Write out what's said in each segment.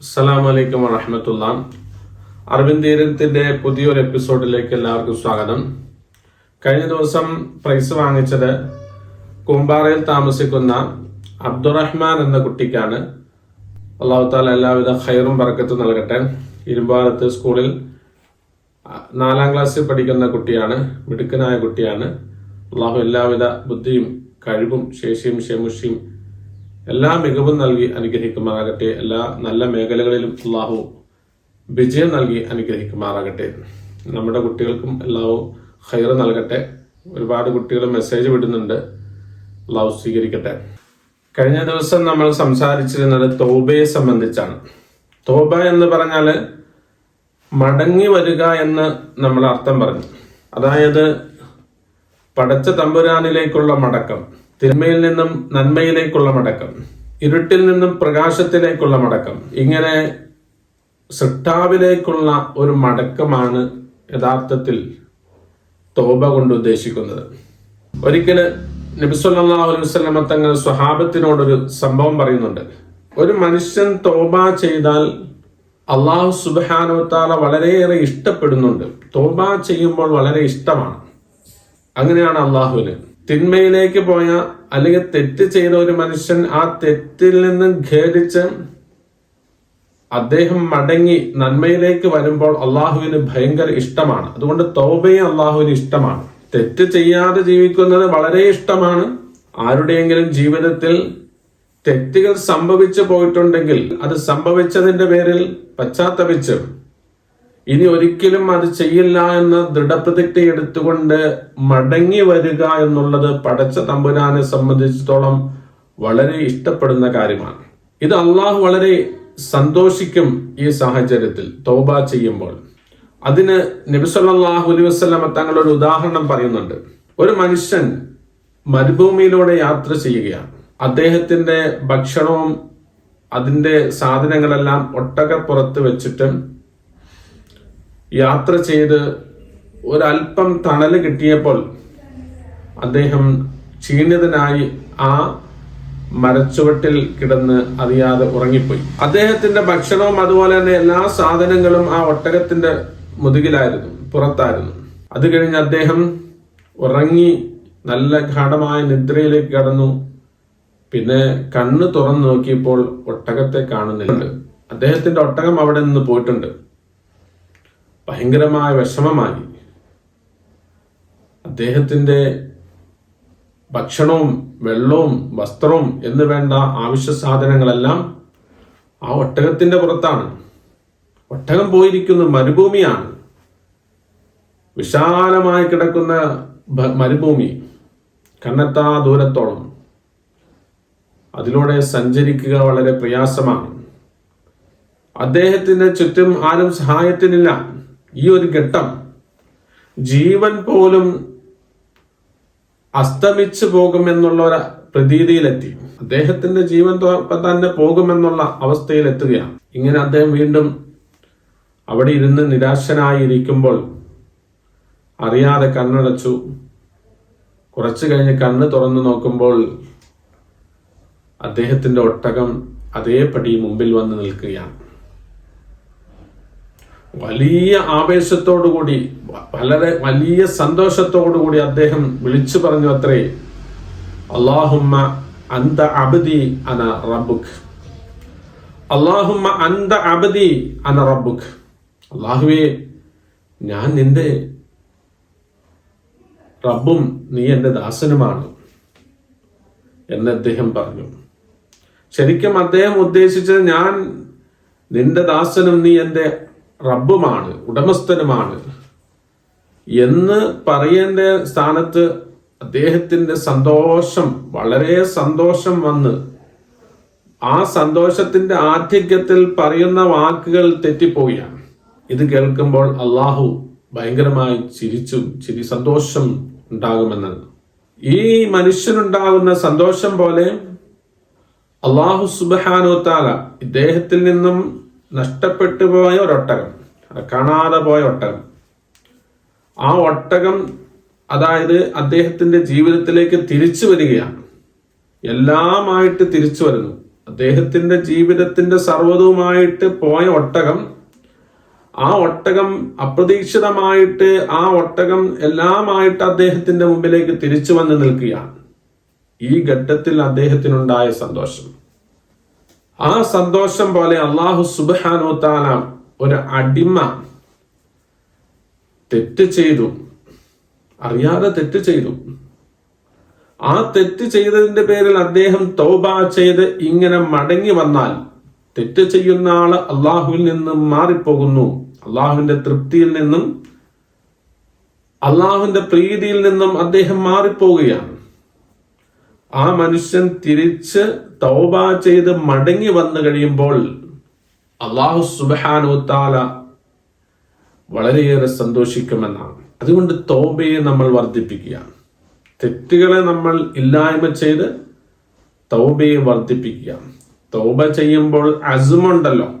അസ്സലാമു അലൈക്കും വറഹമത്തുള്ള അറബിന്ദീരത്തിന്റെ പുതിയൊരു എപ്പിസോഡിലേക്ക് എല്ലാവർക്കും സ്വാഗതം. കഴിഞ്ഞ ദിവസം പ്രൈസ് വാങ്ങിച്ചത് കൂമ്പാറയിൽ താമസിക്കുന്ന അബ്ദുറഹ്മാൻ എന്ന കുട്ടിക്കാണ്. അള്ളാഹുത്താല എല്ലാവിധ ഹൈറും പറക്കത്തും നൽകട്ടെ. ഇരുമ്പാലത്ത് സ്കൂളിൽ നാലാം ക്ലാസ്സിൽ പഠിക്കുന്ന കുട്ടിയാണ് മിടുക്കനായ കുട്ടിയാണ്. അള്ളാഹു എല്ലാവിധ ബുദ്ധിയും കഴിവും ശേഷിയും ക്ഷമുഷിയും എല്ലാ മികവും നൽകി അനുഗ്രഹിക്കുമാറാകട്ടെ. എല്ലാ നല്ല മേഖലകളിലും അള്ളാഹു വിജയം നൽകി അനുഗ്രഹിക്കുമാറാകട്ടെ. നമ്മുടെ കുട്ടികൾക്കും എല്ലാവും ഹൈർ നൽകട്ടെ. ഒരുപാട് കുട്ടികൾ മെസ്സേജ് വിടുന്നുണ്ട്. അള്ളാഹു സ്വീകരിക്കട്ടെ. കഴിഞ്ഞ ദിവസം നമ്മൾ സംസാരിച്ചിരുന്നത് തോബയെ സംബന്ധിച്ചാണ്. തോബ എന്ന് പറഞ്ഞാൽ മടങ്ങി വരിക എന്ന് നമ്മൾ അർത്ഥം പറഞ്ഞു. അതായത് പടച്ച തമ്പുരാനിലേക്കുള്ള മടക്കം. തിന്മയിൽ നിന്നും നന്മയിലേക്കുള്ള മടക്കം ഇരുട്ടിൽ നിന്നും പ്രകാശത്തിലേക്കുള്ള മടക്കം ഇങ്ങനെ സൃഷ്ടാവിലേക്കുള്ള ഒരു മടക്കമാണ് യഥാർത്ഥത്തിൽ തോബ കൊണ്ട് ഉദ്ദേശിക്കുന്നത്. ഒരിക്കൽ നബിസ്വല്ലാ തങ്ങൾ സ്വഹാബത്തിനോടൊരു സംഭവം പറയുന്നുണ്ട്. ഒരു മനുഷ്യൻ തോബ ചെയ്താൽ അള്ളാഹു സുബാനോത്താല താല വളരെയേറെ ഇഷ്ടപ്പെടുന്നുണ്ട്. തോബ ചെയ്യുമ്പോൾ വളരെ ഇഷ്ടമാണ്. അങ്ങനെയാണ് അള്ളാഹുവിന്. തിന്മയിലേക്ക് പോയ അല്ലെങ്കിൽ തെറ്റ് ചെയ്ത ഒരു മനുഷ്യൻ ആ തെറ്റിൽ നിന്നും ഖേദിച്ച് അദ്ദേഹം മടങ്ങി നന്മയിലേക്ക് വരുമ്പോൾ അള്ളാഹുവിന് ഭയങ്കര ഇഷ്ടമാണ്. അതുകൊണ്ട് തൗബയെ അള്ളാഹുവിന് ഇഷ്ടമാണ്. തെറ്റ് ചെയ്യാതെ ജീവിക്കുന്നത് വളരെ ഇഷ്ടമാണ്. ആരുടെയെങ്കിലും ജീവിതത്തിൽ തെറ്റുകൾ സംഭവിച്ചു പോയിട്ടുണ്ടെങ്കിൽ അത് സംഭവിച്ചതിന്റെ പേരിൽ പശ്ചാത്തപിച്ച് ഇനി ഒരിക്കലും അത് ചെയ്യില്ല എന്ന ദൃഢപ്രതിജ്ഞ എടുത്തുകൊണ്ട് മടങ്ങി വരിക എന്നുള്ളത് പടച്ച തമ്പുരാനെ സംബന്ധിച്ചിടത്തോളം വളരെ ഇഷ്ടപ്പെടുന്ന കാര്യമാണ്. ഇത് അള്ളാഹു വളരെ സന്തോഷിക്കും ഈ സാഹചര്യത്തിൽ തോബ ചെയ്യുമ്പോൾ. അതിന് നബിസല്ലാഹു അലൈഹി വസ്ലമ തങ്ങൾ ഒരു ഉദാഹരണം പറയുന്നുണ്ട്. ഒരു മനുഷ്യൻ മരുഭൂമിയിലൂടെ യാത്ര ചെയ്യുകയാണ്. അദ്ദേഹത്തിന്റെ ഭക്ഷണവും അതിന്റെ സാധനങ്ങളെല്ലാം ഒട്ടകപ്പുറത്ത് വെച്ചിട്ട് യാത്ര ചെയ്ത് ഒരല്പം തണൽ കിട്ടിയപ്പോൾ അദ്ദേഹം ക്ഷീണിതനായി ആ മരച്ചുവട്ടിൽ കിടന്ന് അറിയാതെ ഉറങ്ങിപ്പോയി. അദ്ദേഹത്തിന്റെ ഭക്ഷണവും അതുപോലെ തന്നെ എല്ലാ സാധനങ്ങളും ആ ഒട്ടകത്തിന്റെ മുതുകിലായിരുന്നു പുറത്തായിരുന്നു. അത് കഴിഞ്ഞ് അദ്ദേഹം ഉറങ്ങി നല്ല ഗാഠമായ നിദ്രയിലേക്ക് കടന്നു. പിന്നെ കണ്ണ് തുറന്നു നോക്കിയപ്പോൾ ഒട്ടകത്തെ കാണുന്നില്ല. അദ്ദേഹത്തിന്റെ ഒട്ടകം അവിടെ നിന്ന് പോയിട്ടുണ്ട്. ഭയങ്കരമായ വിഷമമായി. അദ്ദേഹത്തിന്റെ ഭക്ഷണവും വെള്ളവും വസ്ത്രവും എന്ന് വേണ്ട ആവശ്യ സാധനങ്ങളെല്ലാം ആ ഒട്ടകത്തിന്റെ പുറത്താണ്. ഒട്ടകം പോയിരിക്കുന്ന മരുഭൂമിയാണ്. വിശാലമായി കിടക്കുന്ന മരുഭൂമി. കണ്ണെത്താ ദൂരത്തോളം. അതിലൂടെ സഞ്ചരിക്കുക വളരെ പ്രയാസമാണ്. അദ്ദേഹത്തിന് ചുറ്റും ആരും സഹായത്തിനില്ല. ഈ ഒരു ഘട്ടം ജീവൻ പോലും അസ്തമിച്ചു പോകുമെന്നുള്ള ഒരു പ്രതീതിയിലെത്തി. അദ്ദേഹത്തിന്റെ ജീവൻ തന്നെ പോകുമെന്നുള്ള അവസ്ഥയിൽ എത്തുകയാണ് ഇങ്ങനെ അദ്ദേഹം വീണ്ടും അവിടെ ഇരുന്ന് നിരാശനായിരിക്കുമ്പോൾ അറിയാതെ കണ്ണടച്ചു. കുറച്ചു കഴിഞ്ഞ് കണ്ണ് തുറന്നു നോക്കുമ്പോൾ അദ്ദേഹത്തിന്റെ ഒട്ടകം അതേപടി മുമ്പിൽ വന്ന് നിൽക്കുകയാണ്. വലിയ ആവേശത്തോടുകൂടി വളരെ വലിയ സന്തോഷത്തോടുകൂടി അദ്ദേഹം വിളിച്ചു പറഞ്ഞു അത്രേ അള്ളാഹുമ്മ അന്ത അബദി അന റബുഖ് അള്ളാഹുമ്മ അന്ത അബദി അന റബ്ബുക്ക് അള്ളാഹുവേ ഞാൻ നിന്റെ റബ്ബും നീ എന്റെ ദാസനുമാണ് എന്ന് അദ്ദേഹം പറഞ്ഞു. ശരിക്കും അദ്ദേഹം ഉദ്ദേശിച്ചത് ഞാൻ നിന്റെ ദാസനും നീ എന്റെ റബ്ബുമാണ് ഉടമസ്ഥനുമാണ് എന്ന് പറയേണ്ട സ്ഥാനത്ത് അദ്ദേഹത്തിന്റെ സന്തോഷം വളരെ സന്തോഷം വന്ന് ആ സന്തോഷത്തിന്റെ ആധിക്യത്തിൽ പറയുന്ന വാക്കുകൾ തെറ്റിപ്പോവുകയാണ്. ഇത് കേൾക്കുമ്പോൾ അള്ളാഹു ഭയങ്കരമായി ചിരിച്ചു ചിരി സന്തോഷം ഉണ്ടാകുമെന്നാണ് ഈ മനുഷ്യനുണ്ടാകുന്ന സന്തോഷം പോലെ അള്ളാഹു സുബാനു താല ഇദ്ദേഹത്തിൽ നിന്നും നഷ്ടപ്പെട്ടു പോയ ഒരൊട്ടകം കാണാതെ പോയ ഒട്ടകം. ആ ഒട്ടകം അതായത് അദ്ദേഹത്തിന്റെ ജീവിതത്തിലേക്ക് തിരിച്ചു വരികയാണ്. എല്ലാമായിട്ട് തിരിച്ചു വരുന്നു. അദ്ദേഹത്തിന്റെ ജീവിതത്തിന്റെ സർവതവുമായിട്ട് പോയ ഒട്ടകം ആ ഒട്ടകം അപ്രതീക്ഷിതമായിട്ട് ആ ഒട്ടകം എല്ലാമായിട്ട് അദ്ദേഹത്തിന്റെ മുമ്പിലേക്ക് തിരിച്ചു വന്ന് നിൽക്കുകയാണ്. ഈ ഘട്ടത്തിൽ അദ്ദേഹത്തിനുണ്ടായ സന്തോഷം. ആ സന്തോഷം പോലെ അള്ളാഹു സുബാനോ താല ഒരു അടിമ തെറ്റ് ചെയ്തു. അറിയാതെ തെറ്റ് ചെയ്തു. ആ തെറ്റ് ചെയ്തതിന്റെ പേരിൽ അദ്ദേഹം തൗബ ചെയ്ത് ഇങ്ങനെ മടങ്ങി വന്നാൽ തെറ്റ് ചെയ്യുന്ന ആൾ അള്ളാഹുവിൽ നിന്നും മാറിപ്പോകുന്നു. അള്ളാഹുവിന്റെ തൃപ്തിയിൽ നിന്നും അള്ളാഹുവിന്റെ പ്രീതിയിൽ നിന്നും അദ്ദേഹം മാറിപ്പോവുകയാണ് ആ മനുഷ്യൻ തിരിച്ച് തൗബ ചെയ്ത് മടങ്ങി വന്നു കഴിയുമ്പോൾ അള്ളാഹു സുബാനു താല വളരെയേറെ സന്തോഷിക്കുമെന്നാണ്. അതുകൊണ്ട് തൗബയെ നമ്മൾ വർദ്ധിപ്പിക്കുക തെറ്റുകളെ നമ്മൾ ഇല്ലായ്മ ചെയ്ത് തൗബയെ വർദ്ധിപ്പിക്കുക തൗബ ചെയ്യുമ്പോൾ അസുമുണ്ടല്ലോ.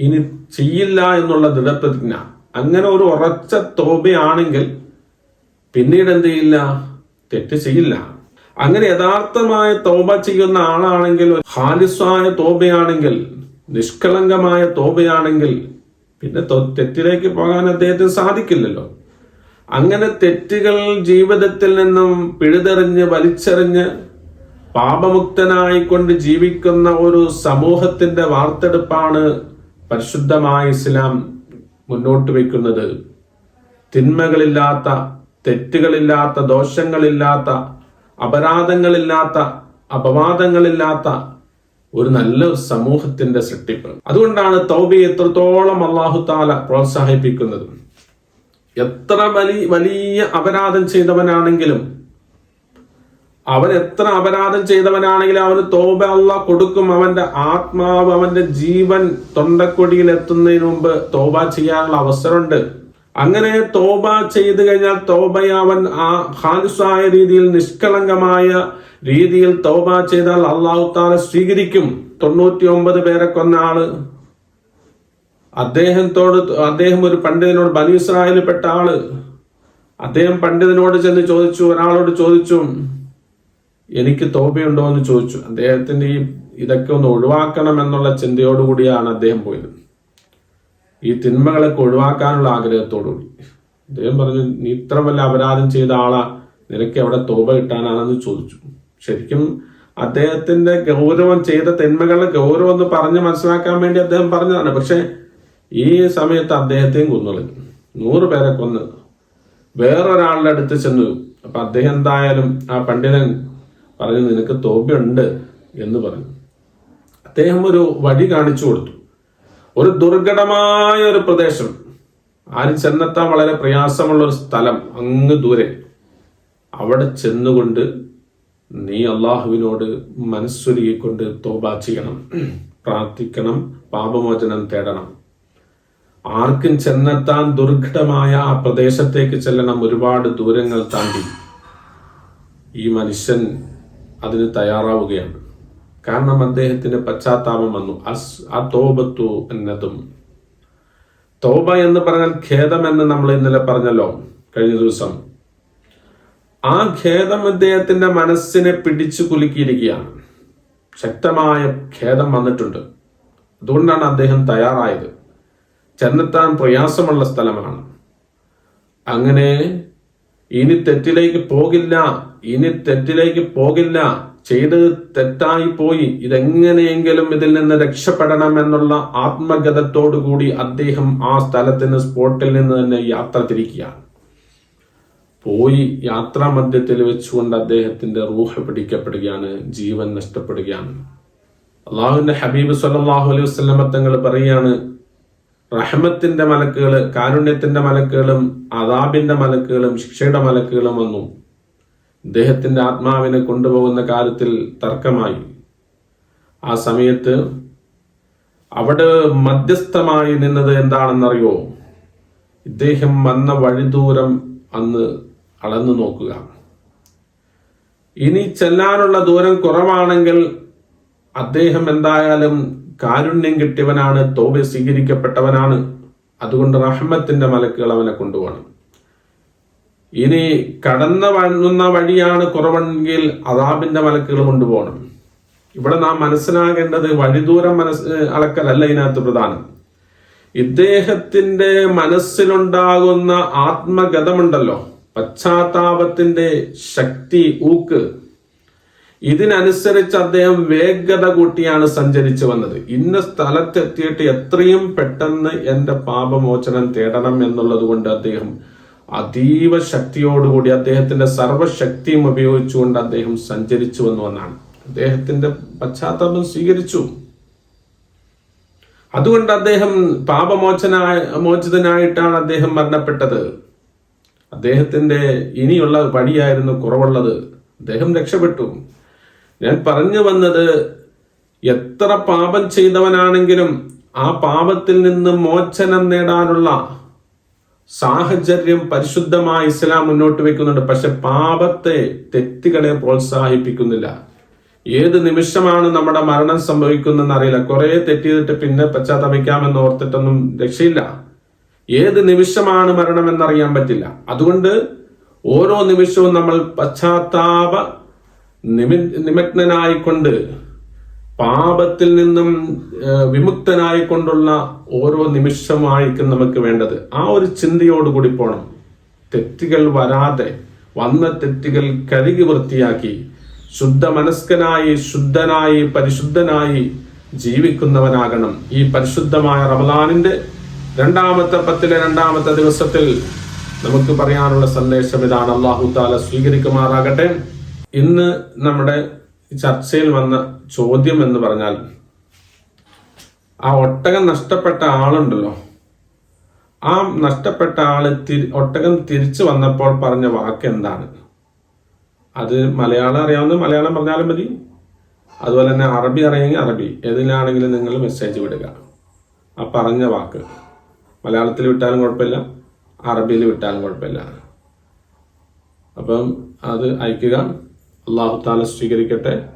ഇനി ചെയ്യില്ല എന്നുള്ള ദൃഢപ്രതിജ്ഞ. അങ്ങനെ ഒരു ഉറച്ച തോബയാണെങ്കിൽ പിന്നീട് എന്ത് ചെയ്യില്ല? തെറ്റ് ചെയ്യില്ല. അങ്ങനെ യഥാർത്ഥമായ തോബ ചെയ്യുന്ന ആളാണെങ്കിൽ ഹാലിസ്വായ തോബയാണെങ്കിൽ നിഷ്കളങ്കമായ തോബയാണെങ്കിൽ പിന്നെ തെറ്റിലേക്ക് പോകാൻ അദ്ദേഹത്തിന് സാധിക്കില്ലല്ലോ. അങ്ങനെ തെറ്റുകൾ ജീവിതത്തിൽ നിന്നും പിഴുതെറിഞ്ഞ് വലിച്ചെറിഞ്ഞ് പാപമുക്തനായിക്കൊണ്ട് ജീവിക്കുന്ന ഒരു സമൂഹത്തിന്റെ വാർത്തെടുപ്പാണ് പരിശുദ്ധമായ ഇസ്ലാം മുന്നോട്ട് വയ്ക്കുന്നത്. തിന്മകളില്ലാത്ത തെറ്റുകളില്ലാത്ത ദോഷങ്ങളില്ലാത്ത അപരാധങ്ങളില്ലാത്ത അപവാദങ്ങളില്ലാത്ത ഒരു നല്ല സമൂഹത്തിന്റെ സൃഷ്ടിപ്പ്. അതുകൊണ്ടാണ് തൗബി എത്രത്തോളം അള്ളാഹു താല പ്രോത്സാഹിപ്പിക്കുന്നത്. എത്ര വലിയ വലിയ അപരാധം ചെയ്തവനാണെങ്കിലും അവൻ എത്ര അപരാധം ചെയ്തവനാണെങ്കിലും അവന് തോബ അല്ല കൊടുക്കും. അവന്റെ ആത്മാവ് അവന്റെ ജീവൻ തൊണ്ടക്കൊടിയിൽ എത്തുന്നതിന് മുമ്പ് തോബ ചെയ്യാനുള്ള അവസരമുണ്ട്. അങ്ങനെ തോബ ചെയ്തു കഴിഞ്ഞാൽ തോബയാവൻ ആ ഹാലിസായ രീതിയിൽ നിഷ്കളങ്കമായ രീതിയിൽ തോബ ചെയ്താൽ അള്ളാഹു താല സ്വീകരിക്കും. തൊണ്ണൂറ്റി ഒമ്പത് പേരെ കൊന്ന ആൾ. അദ്ദേഹത്തോട് അദ്ദേഹം ഒരു പണ്ഡിതനോട് ബനി ഇസ്രായേലിൽപ്പെട്ട ആൾ. അദ്ദേഹം പണ്ഡിതനോട് ചെന്ന് ചോദിച്ചു ഒരാളോട് ചോദിച്ചു എനിക്ക് തോപയുണ്ടോ എന്ന് ചോദിച്ചു. അദ്ദേഹത്തിന്റെ ഈ ഇതൊക്കെ ഒന്ന് ഒഴിവാക്കണം എന്നുള്ള ചിന്തയോടുകൂടിയാണ് അദ്ദേഹം പോയത്. ഈ തിന്മകളൊക്കെ ഒഴിവാക്കാനുള്ള ആഗ്രഹത്തോടുകൂടി അദ്ദേഹം പറഞ്ഞു നീ ഇത്ര വല്ല അപരാധം ചെയ്ത ആളാ നിനക്ക് എവിടെ തോപ കിട്ടാനാണെന്ന് ചോദിച്ചു. ശരിക്കും അദ്ദേഹത്തിന്റെ ഗൗരവം ചെയ്ത തിന്മകളുടെ ഗൗരവം എന്ന് പറഞ്ഞ് മനസ്സിലാക്കാൻ വേണ്ടി അദ്ദേഹം പറഞ്ഞതാണ്. പക്ഷെ ഈ സമയത്ത് അദ്ദേഹത്തെയും കൊന്നുകളഞ്ഞു. നൂറ് പേരെ കൊന്ന് വേറൊരാളുടെ അടുത്ത് ചെന്നു. അപ്പൊ അദ്ദേഹം എന്തായാലും ആ പണ്ഡിതൻ പറഞ്ഞു നിനക്ക് തോപയുണ്ട് എന്ന് പറഞ്ഞു. അദ്ദേഹം ഒരു വഴി കാണിച്ചു കൊടുത്തു. ഒരു ദുർഘടമായ ഒരു പ്രദേശം. ആരും ചെന്നെത്താൻ വളരെ പ്രയാസമുള്ള ഒരു സ്ഥലം അങ്ങ് ദൂരെ. അവിടെ ചെന്നുകൊണ്ട് നീ അള്ളാഹുവിനോട് മനസ്സൊരുക്കിക്കൊണ്ട് തോബ ചെയ്യണം. പ്രാർത്ഥിക്കണം പാപമോചനം തേടണം. ആർക്കും ചെന്നെത്താൻ ദുർഘടമായ ആ പ്രദേശത്തേക്ക് ചെല്ലണം ഒരുപാട് ദൂരങ്ങൾ താണ്ടി. ഈ മനുഷ്യൻ അതിന് തയ്യാറാവുകയാണ്. കാരണം അദ്ദേഹത്തിന് പശ്ചാത്താപം വന്നു. അസ് ആ തോപത്തു എന്നതും. തോബ എന്ന് പറഞ്ഞാൽ ഖേദം എന്ന് നമ്മൾ ഇന്നലെ പറഞ്ഞല്ലോ കഴിഞ്ഞ ദിവസം. ആ ഖേദം അദ്ദേഹത്തിന്റെ മനസ്സിനെ പിടിച്ചു കുലുക്കിയിരിക്കുകയാണ്. ശക്തമായ ഖേദം വന്നിട്ടുണ്ട്. അതുകൊണ്ടാണ് അദ്ദേഹം തയ്യാറായത്. ചെന്നെത്താൻ പ്രയാസമുള്ള സ്ഥലമാണ്. അങ്ങനെ ഇനി തെറ്റിലേക്ക് പോകില്ല ഇനി തെറ്റിലേക്ക് പോകില്ല ചെയ്തത് തെറ്റായി പോയി ഇതെങ്ങനെയെങ്കിലും ഇതിൽ നിന്ന് രക്ഷപ്പെടണം എന്നുള്ള ആത്മഗതത്തോടുകൂടി അദ്ദേഹം ആ സ്ഥലത്തിന് സ്പോട്ടിൽ നിന്ന് തന്നെ യാത്ര തിരിക്കുകയാണ്. പോയി യാത്രാ മധ്യത്തിൽ വെച്ചുകൊണ്ട് അദ്ദേഹത്തിന്റെ റൂഹ് പിടിക്കപ്പെടുകയാണ് ജീവൻ നഷ്ടപ്പെടുകയാണ്. അള്ളാഹുവിന്റെ ഹബീബ് സല്ലാഹു അലൈഹി വസ്ലമ തങ്ങൾ പറയുകയാണ് റഹമത്തിന്റെ മലക്കുകൾ കാരുണ്യത്തിന്റെ മലക്കുകളും അതാബിന്റെ മലക്കുകളും ശിക്ഷയുടെ മലക്കുകളും വന്നു. ഇദ്ദേഹത്തിന്റെ ആത്മാവിനെ കൊണ്ടുപോകുന്ന കാര്യത്തിൽ തർക്കമായി. ആ സമയത്ത് അവിടെ മധ്യസ്ഥമായി നിന്നത് എന്താണെന്നറിയോ? ഇദ്ദേഹം വന്ന വഴിദൂരം അന്ന് അളന്നു നോക്കുക. ഇനി ചെല്ലാനുള്ള ദൂരം കുറവാണെങ്കിൽ അദ്ദേഹം എന്തായാലും കാരുണ്യം കിട്ടിയവനാണ് തോബ സ്വീകരിക്കപ്പെട്ടവനാണ്. അതുകൊണ്ട് റഹ്മത്തിന്റെ മലക്കുകൾ അവനെ കൊണ്ടുപോകണം. ഇനി കടന്ന വന്ന വഴിയാണ് കുറവെങ്കിൽ അതാബിന്റെ മലക്കുകൾ കൊണ്ടുപോകണം. ഇവിടെ നാം മനസ്സിലാകേണ്ടത് വഴിദൂരം മനസ് അളക്കലല്ല ഇതിനകത്ത് പ്രധാനം. ഇദ്ദേഹത്തിന്റെ മനസ്സിലുണ്ടാകുന്ന ആത്മഗതമുണ്ടല്ലോ. പശ്ചാത്താപത്തിന്റെ ശക്തി ഊക്ക്. ഇതിനനുസരിച്ച് അദ്ദേഹം വേഗത കൂട്ടിയാണ് സഞ്ചരിച്ചു വന്നത്. ഇന്ന സ്ഥലത്തെത്തിയിട്ട് എത്രയും പെട്ടെന്ന് എന്റെ പാപമോചനം തേടണം എന്നുള്ളത് കൊണ്ട് അദ്ദേഹം അതീവ ശക്തിയോടുകൂടി അദ്ദേഹത്തിന്റെ സർവശക്തിയും ഉപയോഗിച്ചുകൊണ്ട് അദ്ദേഹം സഞ്ചരിച്ചു എന്ന് എന്നാണ്. അദ്ദേഹത്തിന്റെ പശ്ചാത്തലം സ്വീകരിച്ചു. അതുകൊണ്ട് അദ്ദേഹം പാപമോചനായ മോചിതനായിട്ടാണ് അദ്ദേഹം മരണപ്പെട്ടത്. അദ്ദേഹത്തിന്റെ ഇനിയുള്ള വഴിയായിരുന്നു കുറവുള്ളത്. അദ്ദേഹം രക്ഷപ്പെട്ടു. ഞാൻ പറഞ്ഞു വന്നത് എത്ര പാപം ചെയ്തവനാണെങ്കിലും ആ പാപത്തിൽ നിന്ന് മോചനം നേടാനുള്ള സാഹചര്യം പരിശുദ്ധമായ ഇസ്ലാം മുന്നോട്ട് വെക്കുന്നുണ്ട്. പക്ഷെ പാപത്തെ തെറ്റുകളെ പ്രോത്സാഹിപ്പിക്കുന്നില്ല. ഏത് നിമിഷമാണ് നമ്മുടെ മരണം സംഭവിക്കുന്നതെന്ന് അറിയില്ല. കുറെ തെറ്റ് ചെയ്തിട്ട് പിന്നെ പശ്ചാത്തപിക്കാമെന്ന് ഓർത്തിട്ടൊന്നും രക്ഷയില്ല. ഏത് നിമിഷമാണ് മരണം എന്നറിയാൻ പറ്റില്ല. അതുകൊണ്ട് ഓരോ നിമിഷവും നമ്മൾ പശ്ചാത്താപ നിമി നിമഗ്നനായിക്കൊണ്ട് പാപത്തിൽ നിന്നും വിമുക്തനായിക്കൊണ്ടുള്ള ഓരോ നിമിഷമായിരിക്കും നമുക്ക് വേണ്ടത്. ആ ഒരു ചിന്തയോടുകൂടി പോണം. തെറ്റുകൾ വരാതെ വന്ന തെറ്റുകൾ കഴുകി വൃത്തിയാക്കി ശുദ്ധ മനസ്കനായി ശുദ്ധനായി പരിശുദ്ധനായി ജീവിക്കുന്നവനാകണം. ഈ പരിശുദ്ധമായ റമദാനിന്റെ രണ്ടാമത്തെ പത്തിലെ രണ്ടാമത്തെ ദിവസത്തിൽ നമുക്ക് പറയാനുള്ള സന്ദേശം ഇതാണ്. അള്ളാഹു താല സ്വീകരിക്കുമാറാകട്ടെ. ഇന്ന് നമ്മുടെ ചർച്ചയിൽ വന്ന ചോദ്യം എന്ന് പറഞ്ഞാൽ ആ ഒട്ടകം നഷ്ടപ്പെട്ട ആളുണ്ടല്ലോ. ആ നഷ്ടപ്പെട്ട ആൾ തിരി ഒട്ടകം തിരിച്ചു വന്നപ്പോൾ പറഞ്ഞ വാക്ക് എന്താണ്? അത് മലയാളം അറിയാവുന്ന മലയാളം പറഞ്ഞാലും മതി. അതുപോലെ തന്നെ അറബി അറിയെങ്കിൽ അറബി. ഏതിലാണെങ്കിലും നിങ്ങൾ മെസ്സേജ് വിടുക. ആ പറഞ്ഞ വാക്ക്. മലയാളത്തിൽ വിട്ടാലും കുഴപ്പമില്ല അറബിയിൽ വിട്ടാലും കുഴപ്പമില്ല. അപ്പം അത് അയക്കുക. അള്ളാഹു താല സ്വീകരിക്കട്ടെ.